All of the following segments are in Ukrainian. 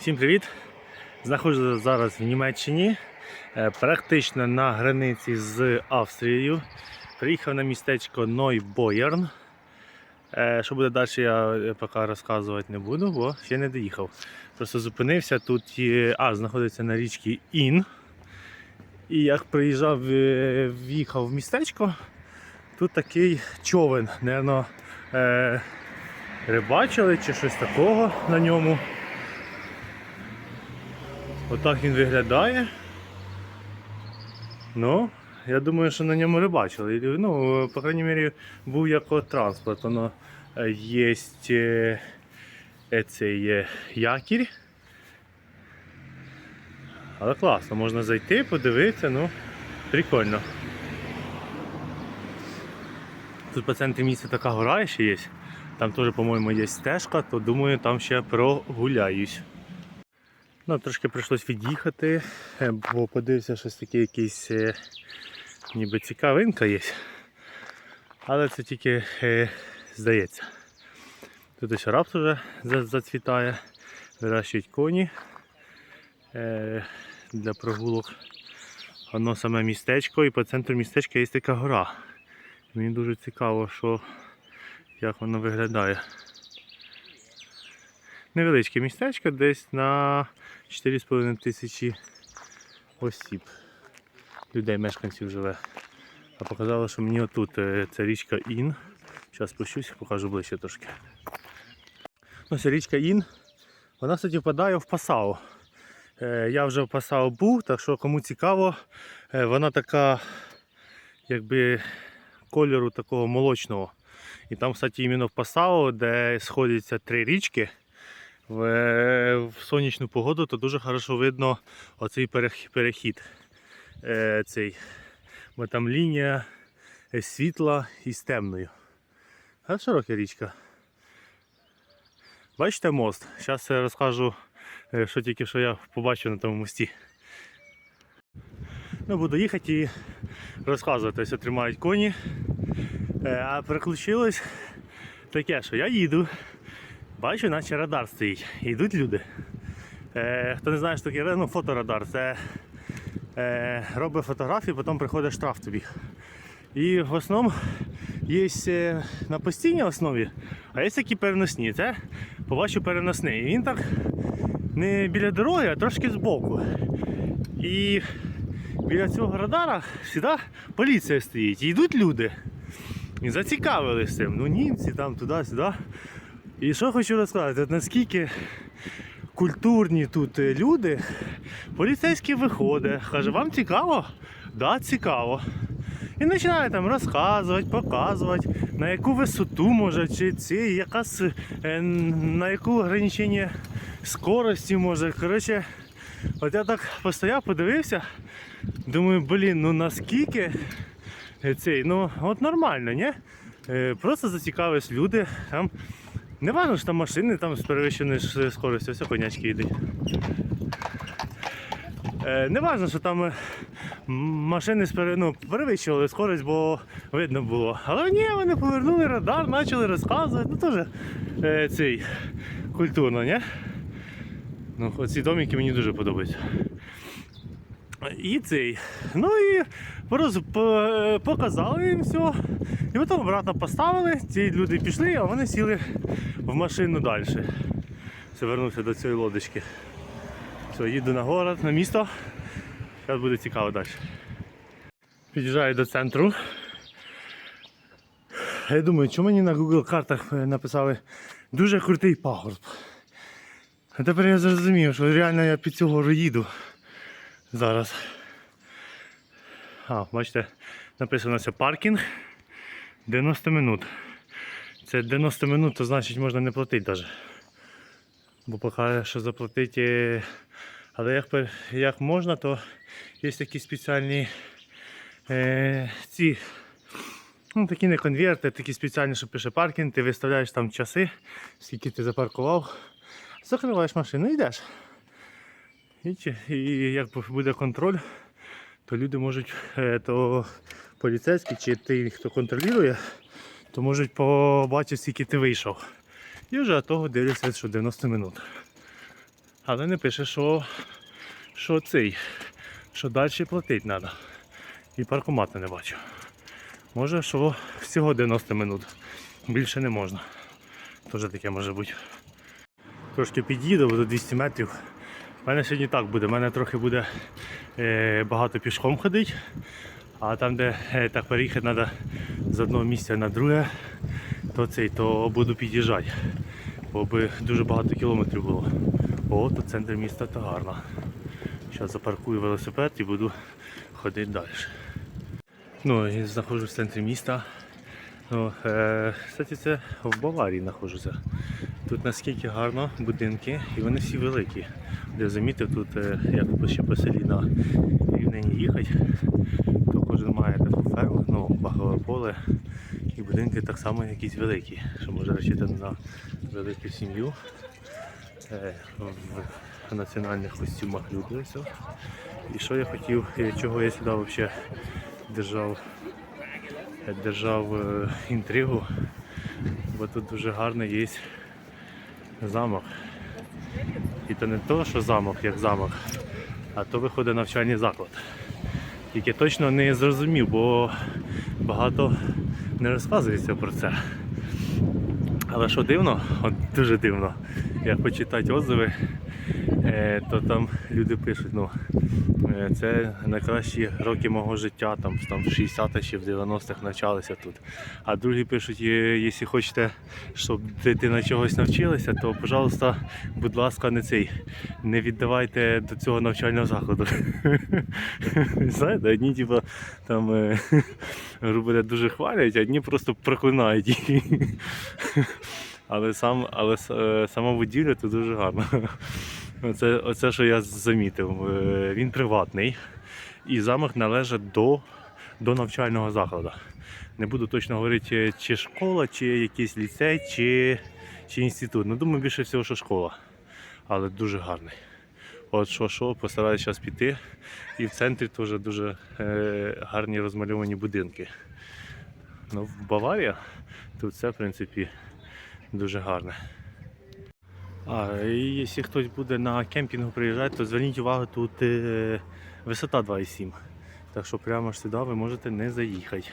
Всім привіт! Знаходжуся зараз в Німеччині, е, практично на границі з Австрією. Приїхав на містечко Нойбоєрн. Е, Що буде далі, я поки розказувати не буду, бо ще не доїхав. Просто зупинився тут, є- а, знаходиться на річці Ін. І як приїжджав, е, в'їхав в містечко, тут такий човен, напевно, е, рибачили чи щось такого на ньому. Отак він виглядає. Ну, я думаю, що на ньому рибачили. Ну, по крайній мірі, був як транспорт. Воно е, є е, е, цей якір. Але класно, можна зайти, подивитися, ну, прикольно. Тут по центрі міста така гора ще є. Там теж, по-моєму, є стежка, то думаю, там ще прогуляюсь. Ну, трошки прийшлось від'їхати, е, бо подивився, щось таке якийсь е, ніби цікавинка є. Але це тільки е, здається. Тут ось рапс вже зацвітає, вирощують коні для прогулок. Воно саме містечко і по центру містечка є така гора. Мені дуже цікаво, що, як воно виглядає. Невеличке містечко, десь на 4,5 тисячі осіб. Людей, мешканців живе. А показало, що мені отут е, це річка Ін. Зараз спущусь, покажу ближче трошки. Ось річка Ін. Вона, кстати, впадає в Пасау. Е, Я вже в Пасау був, так що кому цікаво, е, вона така, якби кольору такого молочного. І там, кстати, іменно в Пасау, де сходяться три річки, в, сонячну погоду, то дуже хорошо видно оцей перехід. Е, цей. Бо там лінія е, світла із темною. А широка річка. Бачите мост? Зараз я розкажу, е, що тільки що я побачив на тому мості. Ну, буду їхати і розказувати, ось тримають коні. А переключилось таке, що я їду. Бачу, наче радар стоїть. Йдуть люди. Е, хто не знає, що таке ну, фоторадар, це е, робить фотографії, потім приходить штраф тобі. І в основному є е, на постійній основі, а є такі переносні. Це побачив переносний. І він так не біля дороги, а трошки збоку. І біля цього радара завжди поліція стоїть. І йдуть люди. І зацікавились цим. Ну німці там туди-сюди. І що хочу розказати, от наскільки культурні тут е, люди, поліцейський виходить, каже, вам цікаво? Да, цікаво. І починає там розказувати, показувати, на яку висоту може, чи ці, яка, с- е, на яку ограничення скорості може. Коротше, от я так постояв, подивився, думаю, блін, ну наскільки цей, ну от нормально, ні? Е, Просто зацікавились люди. Там, не важно, що там машини там з перевищеною скоростю, все конячки йдуть. Е, Не важно, що там е, машини ну, перевищували скорість, бо видно було. Але ні, вони повернули радар, почали розказувати. Ну теж е, цей культурно, ні? Ну, оці домики мені дуже подобаються. І цей. Ну і пороз, по- показали їм все. І потім обратно поставили, ці люди пішли, а вони сіли в машину далі. Все, вернувся до цієї лодочки. Все, їду на город, на місто. Зараз буде цікаво далі. Під'їжджаю до центру. Я думаю, чому мені на Google картах е, написали дуже крутий пагорб. А тепер я зрозумів, що реально я під цю гору їду зараз. А, бачите, написано це паркінг 90 минут. Це 90 минут, то значить можна не платити навіть. Бо поки що заплатити. Але як, як можна, то є такі спеціальні е, ці. Ну, такі не конверти, такі спеціальні, що пише паркінг, ти виставляєш там часи, скільки ти запаркував, закриваєш машину і йдеш. І, і як буде контроль, то люди можуть, е, то поліцейські чи ти, хто контролює, то можуть побачити, скільки ти вийшов. І вже того дивляться, що 90 минут. Але не пише, що, що цей, що далі платити треба. І паркомата не бачу. Може, що всього 90 минут. Більше не можна. Теж таке може бути. Трошки під'їду, до 200 метрів. У мене сьогодні так буде. У мене трохи буде е, багато пішком ходити. А там, де е, так переїхати треба з одного місця на друге, то цей, то буду під'їжджати. Бо би дуже багато кілометрів було. О, тут центр міста то гарно. Зараз запаркую велосипед і буду ходити далі. Ну, і знаходжусь в центрі міста. Ну, е, кстати, це в Баварії знаходжуся. Тут наскільки гарно будинки, і вони всі великі. Де замітив, тут е, як ще по селі на рівнині їхати, то кожен має таку ферму, ну, багове поле, і будинки так само якісь великі, що може розчитати на велику сім'ю. Е, в національних костюмах все. І що я хотів, чого я сюди взагалі держав, держав е, інтригу, бо тут дуже гарний є замок. І то не то, що замок, як замок, а то виходить навчальний заклад. Тільки точно не зрозумів, бо багато не розказується про це. Але що дивно, от дуже дивно, як почитати отзиви, то там люди пишуть, ну е, це найкращі роки мого життя, там, там в 60-х чи в 90-х навчалися тут. А другі пишуть, «Е, якщо хочете, щоб дитина чогось навчилася, то, пожалуйста, будь ласка, не цей, не віддавайте до цього навчального закладу. Знаєте, одні типу, там е, грубо дуже хвалять, а одні просто проклинають її. Але сам, але е, сама будівля тут дуже гарна. Оце, оце, що я замітив. Е, Він приватний і замок належить до, до навчального закладу. Не буду точно говорити, чи школа, чи якийсь ліцей, чи, чи інститут. Ну, думаю, більше всього, що школа. Але дуже гарний. От що, що, постараюсь зараз піти. І в центрі теж дуже е, гарні розмальовані будинки. Ну, в Баварія тут все, в принципі, дуже гарне. А, і якщо хтось буде на кемпінгу приїжджати, то зверніть увагу, тут е, висота 2,7. Так що прямо ж сюди ви можете не заїхати.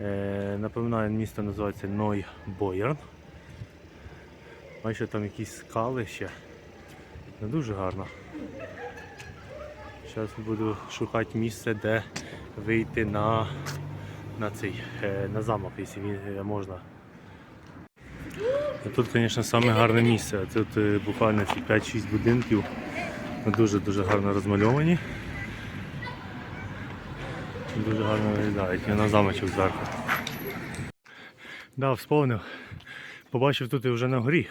Е, напоминаю, місто називається Ной Бойерн. Бачите, там якісь скали ще. Ну, дуже гарно. Зараз буду шукати місце, де вийти на, на цей е, на замок, якщо він е, можна. Тут, звісно, саме гарне місце. Тут е, буквально 5-6 будинків дуже-дуже гарно розмальовані. Дуже гарно виглядають. Я на замочок зверху. Да, вспомнив. Побачив тут і вже на горі.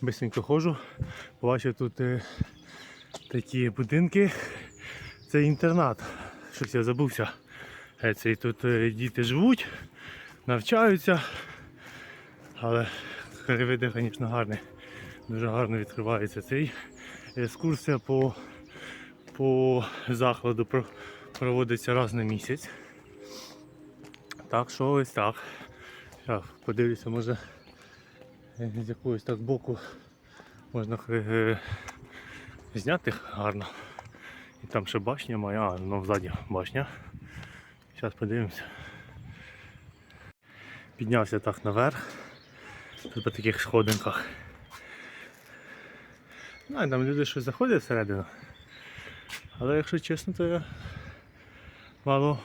Бисенько ходжу. Побачив тут е, такі будинки. Це інтернат. Щось я забувся. Е, Це тут е, діти живуть, навчаються. Але краєвиди, звісно, гарні. Дуже гарно відкривається цей екскурсія по, по закладу проводиться раз на місяць. Так що ось так. Я подивлюся, може е, з якогось так боку можна е, зняти гарно. І там ще башня моя, а ну ззаді башня. Зараз подивимося. Піднявся так наверх. Тут по таких сходинках. Ну, там люди щось заходять всередину. Але якщо чесно, то я мало,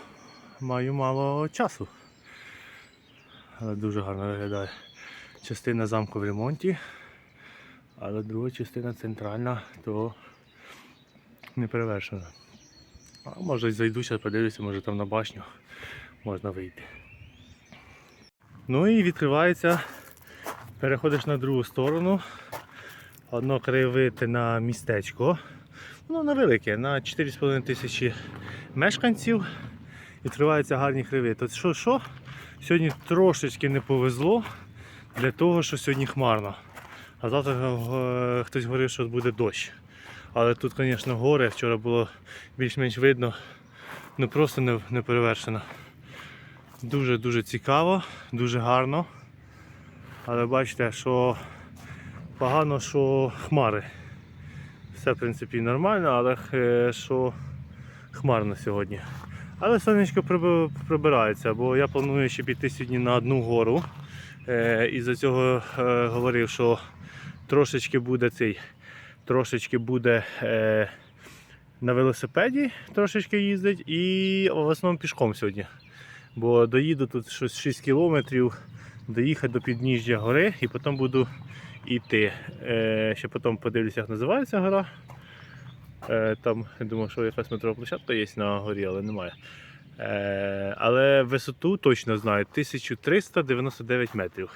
маю мало часу. Але дуже гарно виглядає. Частина замку в ремонті, але друга частина центральна, то не перевершена. А може зайду зараз подивлюся, може там на башню можна вийти. Ну і відкривається, переходиш на другу сторону. Одно краєвид на містечко. Ну, невелике, на 4,5 тисячі мешканців. Відкриваються гарні краєвиди. Тут що, що? Сьогодні трошечки не повезло для того, що сьогодні хмарно. А завтра е, хтось говорив, що буде дощ. Але тут, звісно, горе, вчора було більш-менш видно, ну просто не, не перевершено. Дуже-дуже цікаво, дуже гарно. Але бачите, що погано, що хмари. Все, в принципі, нормально, але е, що хмарно сьогодні. Але сонечко прибирається, бо я планую ще піти сьогодні на одну гору. Е, і за цього е, говорив, що трошечки буде цей, трошечки буде на велосипеді трошечки їздить і в основному пішком сьогодні. Бо доїду тут щось 6 кілометрів, доїхати до підніжжя гори і потім буду йти. Е, ще потім подивлюся, як називається гора. Е, там, я думаю, що якась метрова площадка є на горі, але немає. Е, але висоту точно знаю 1399 метрів.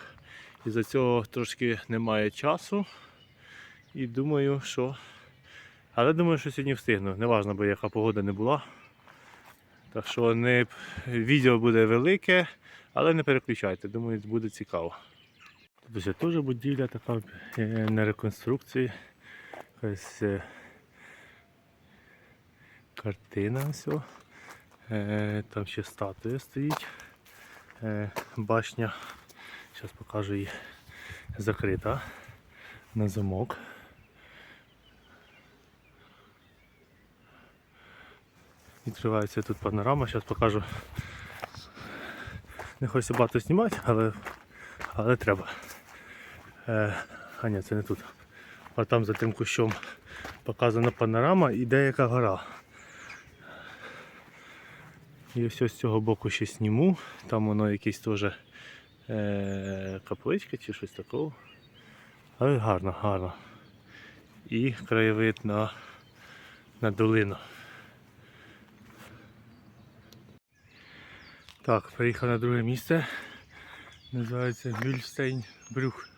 І за цього трошки немає часу. І думаю, що. Але думаю, що сьогодні встигну. Неважно, бо яка погода не була. Так що не... відео буде велике, але не переключайте, думаю, буде цікаво. Тут ось теж будівля така е, на реконструкції. Якась е, картина все. Там ще статуя стоїть. Е, Башня. Зараз покажу її закрита на замок. Відкривається тут панорама, зараз покажу. Не хочеться багато знімати, але, але треба. Е, а ні, це не тут. А там за тим кущом показана панорама і деяка гора. І ось з цього боку ще зніму. Там воно якийсь теж е, капличка чи щось такого. Але гарно, гарно. І краєвид на, на долину. Так, приїхав на друге місце. Називається Мюльстейн Брюх.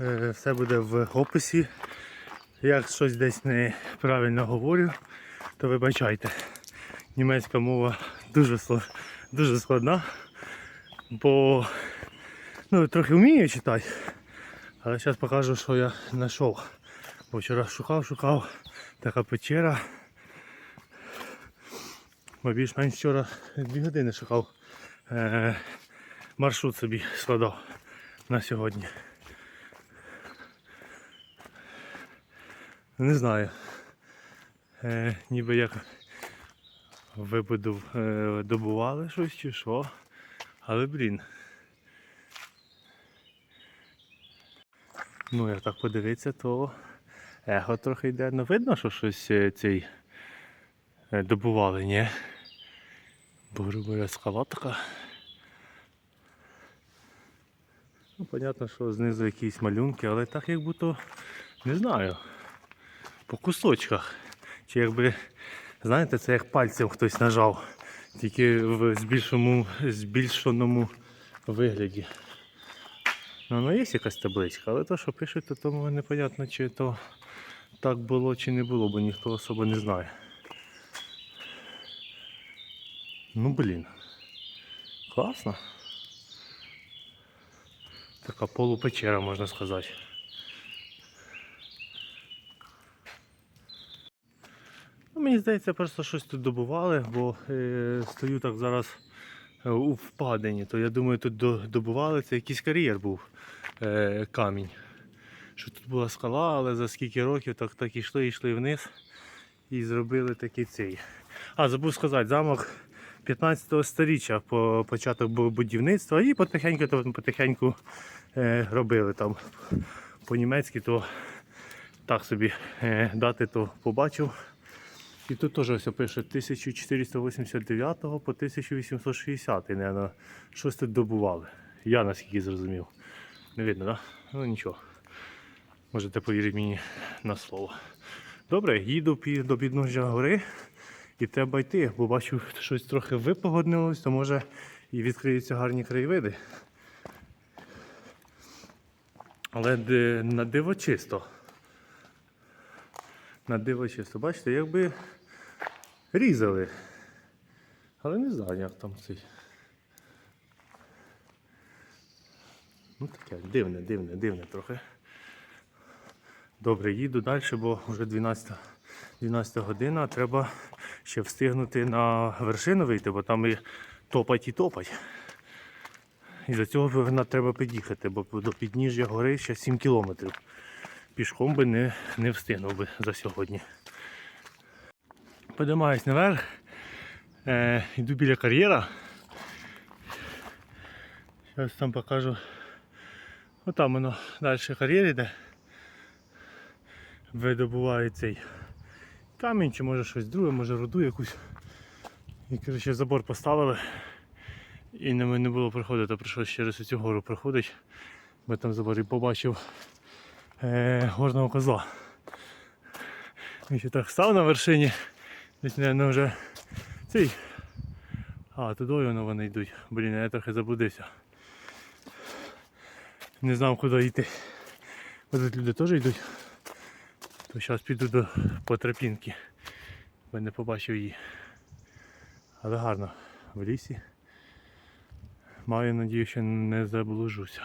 Е, Все буде в описі. Як щось десь неправильно говорю, то вибачайте. Німецька мова дуже, дуже складна, бо ну, трохи вмію читати, але зараз покажу, що я знайшов. Бо вчора шукав, шукав така печера. Бо більш-менш вчора дві години шукав е, маршрут собі складав на сьогодні. Не знаю. Е, ніби як вибудов, е, добували щось чи що. Але блін. Ну, як так подивитися, то ехо трохи йде. Ну видно, що щось е, цей е, добували, ні? Бо грубо скала така. Ну, понятно, що знизу якісь малюнки, але так як будто не знаю. По кусочках. Чи якби, знаєте, це як пальцем хтось нажав, тільки в збільшеному, збільшеному вигляді. Ну, ну є якась табличка, але то, що пишуть, то тому непонятно, чи то так було, чи не було, бо ніхто особо не знає. Ну блін. Класно. Така полупечера, можна сказати. Ну, мені здається, просто щось тут добували, бо е, стою так зараз е, у впадині, то я думаю, тут до, добували це якийсь кар'єр був е, камінь. Що тут була скала, але за скільки років так, так ішли, йшли вниз і зробили такий цей. А, забув сказати, замок 15 сторіччя по початок будівництва і потихеньку, то, потихеньку е, робили там по-німецьки, то так собі е, дати то побачив. І тут теж ось пише 1489 по 1860, наверное, щось тут добували. Я наскільки зрозумів. Не видно, так? Да? Ну нічого. Можете повірити мені на слово. Добре, їду до підножжя гори і треба йти, бо бачу, щось трохи випогоднилось, то може і відкриються гарні краєвиди. Але на диво чисто. На диво чисто. Бачите, якби різали. Але не знаю, як там цей. Ну таке, дивне, дивне, дивне трохи. Добре, їду далі, бо вже 12, 12 година. Треба ще встигнути на вершину вийти, бо там і топать і топать. І за цього треба під'їхати, бо до підніжжя гори ще 7 кілометрів. пішком би не, не встигнув би за сьогодні. Подимаюсь наверх, е, йду біля кар'єра. Зараз там покажу. Отам воно далі кар'єр йде. Видобуває цей камінь чи може щось друге, може руду якусь. І коротше, забор поставили. І не, не було проходити, прийшлося через цю гору проходити. Бо там в заборі побачив е, горного козла. Він ще так став на вершині. Десь, мабуть, вже цей. А, туди воно вони йдуть. Блін, я трохи заблудився. Не знав куди йти. Ось тут люди теж йдуть. То зараз піду до, по тропінки. Бо не побачив її. Але гарно в лісі. Маю надію, що не заблужуся.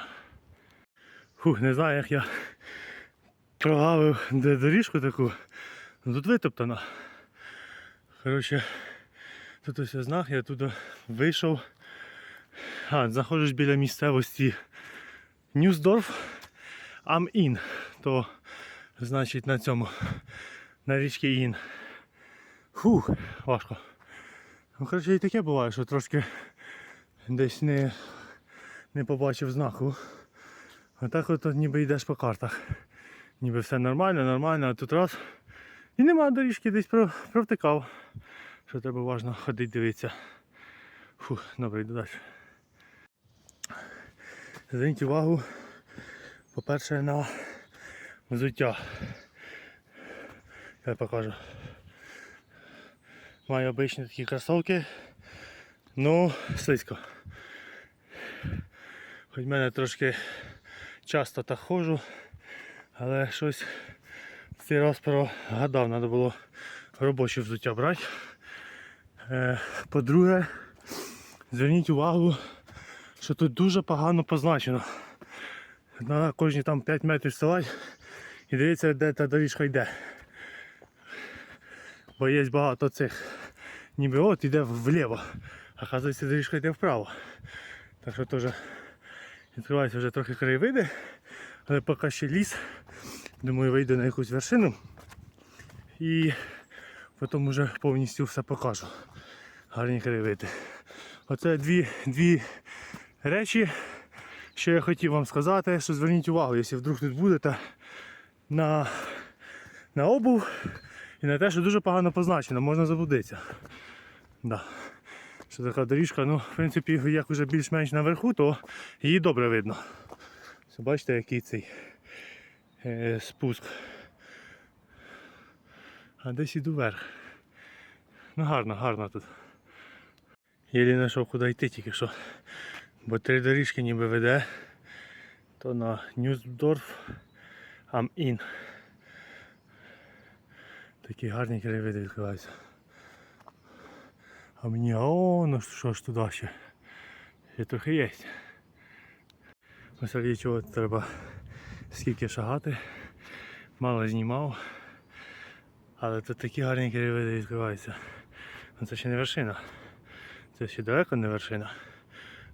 Фух, не знаю, як я прогавив доріжку таку. Ну тут витоптано. Коротше, тут ось знак, я туди вийшов. А, знаходжусь біля місцевості Ньюсдорф Ам-Ін. То значить на цьому на річці Ін. Фух, важко. Ну, коротше, і таке буває, що трошки десь не, не побачив знаку. А так от ніби йдеш по картах. Ніби все нормально, нормально, а тут раз. І нема доріжки, десь про- провтикав. Що треба уважно ходити, дивитися. Фух, добре, йду далі. Зверніть увагу, по-перше, на взуття. Я покажу. Маю обичні такі кросовки. Ну, слизько. Хоч в мене трошки часто так ходжу, але щось в цей раз прогадав, треба було робоче взуття брати. Е, По-друге, зверніть увагу, що тут дуже погано позначено. На кожні там 5 метрів ставати і дивіться, де та доріжка йде. Бо є багато цих. Ніби от іде вліво, а оказується доріжка йде вправо. Так що теж відкриваються вже трохи краєвиди, але поки ще ліс. Думаю, вийду на якусь вершину і потім вже повністю все покажу. Гарні краєвиди. Оце дві, дві речі, що я хотів вам сказати, що зверніть увагу, якщо вдруг тут будете на, на обув і на те, що дуже погано позначено, можна заблудитися. Да. Що така доріжка, ну, в принципі, як вже більш-менш наверху, то її добре видно. Все, бачите, який цей е, спуск. А десь іду вверх. Ну гарно, гарно тут. Єлі знайшов куди йти тільки що. Бо три доріжки ніби веде. То на Ньюсдорф Ам-Ін. Такі гарні краєвиди відкриваються. А мені о, ну що ж туди ще. Ще трохи є. Ось раді чого треба скільки шагати. Мало знімав. Але тут такі гарні краєвиди відкриваються. Ну, Це ще не вершина. Це ще далеко не вершина.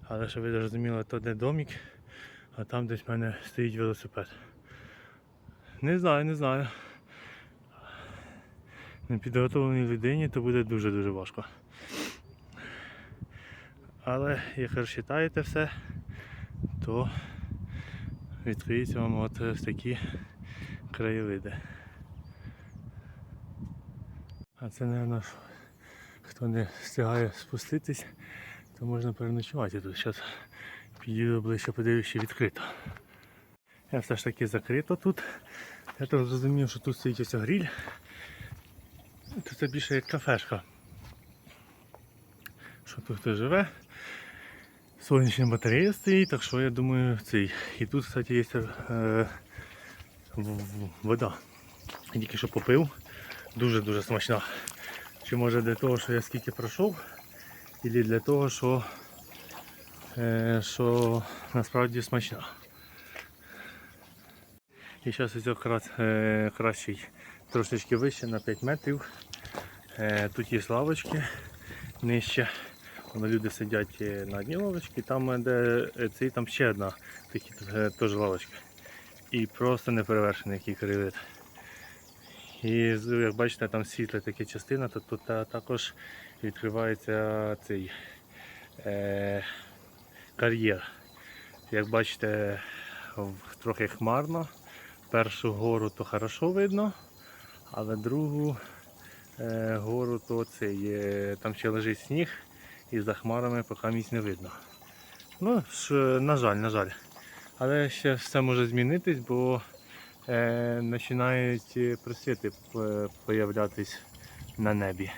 Але щоб ви зрозуміли, то де домик, а там десь в мене стоїть велосипед. Не знаю, не знаю. Непідготовленій людині то буде дуже-дуже важко. Але якщо розчитаєте все, то відкриються вам от такі краєвиди. А це, мабуть, хто не встигає спуститись, то можна переночувати тут. Зараз підійду ближче, подивлюсь, чи відкрито. Я все ж таки закрито тут. Я так зрозумів, що тут стоїть ось гріль. То це більше як кафешка. Що тут хтось живе. Сонячна батарея стоїть, так що я думаю цей. І тут, кстати, є е, вода. Я тільки що попив. Дуже-дуже смачна. Чи може для того, що я скільки пройшов, або для того, що, е, що насправді смачна. І зараз ось якраз е, кращий трошечки вище на 5 метрів. Е, тут є лавочки нижче. Воно люди сидять е, на одній лавочці, там де е, цей, там ще одна такі е, теж лавочка. І просто неперевершений який краєвид. І як бачите, там світла така частина, то тут також відкривається цей е, кар'єр. Як бачите, трохи хмарно. Першу гору то хорошо видно, але другу е, гору то цей, е, там ще лежить сніг і за хмарами поки місць не видно. Ну, ж, на жаль, на жаль. Але ще все може змінитись, бо е, починають просвіти е, появлятись на небі.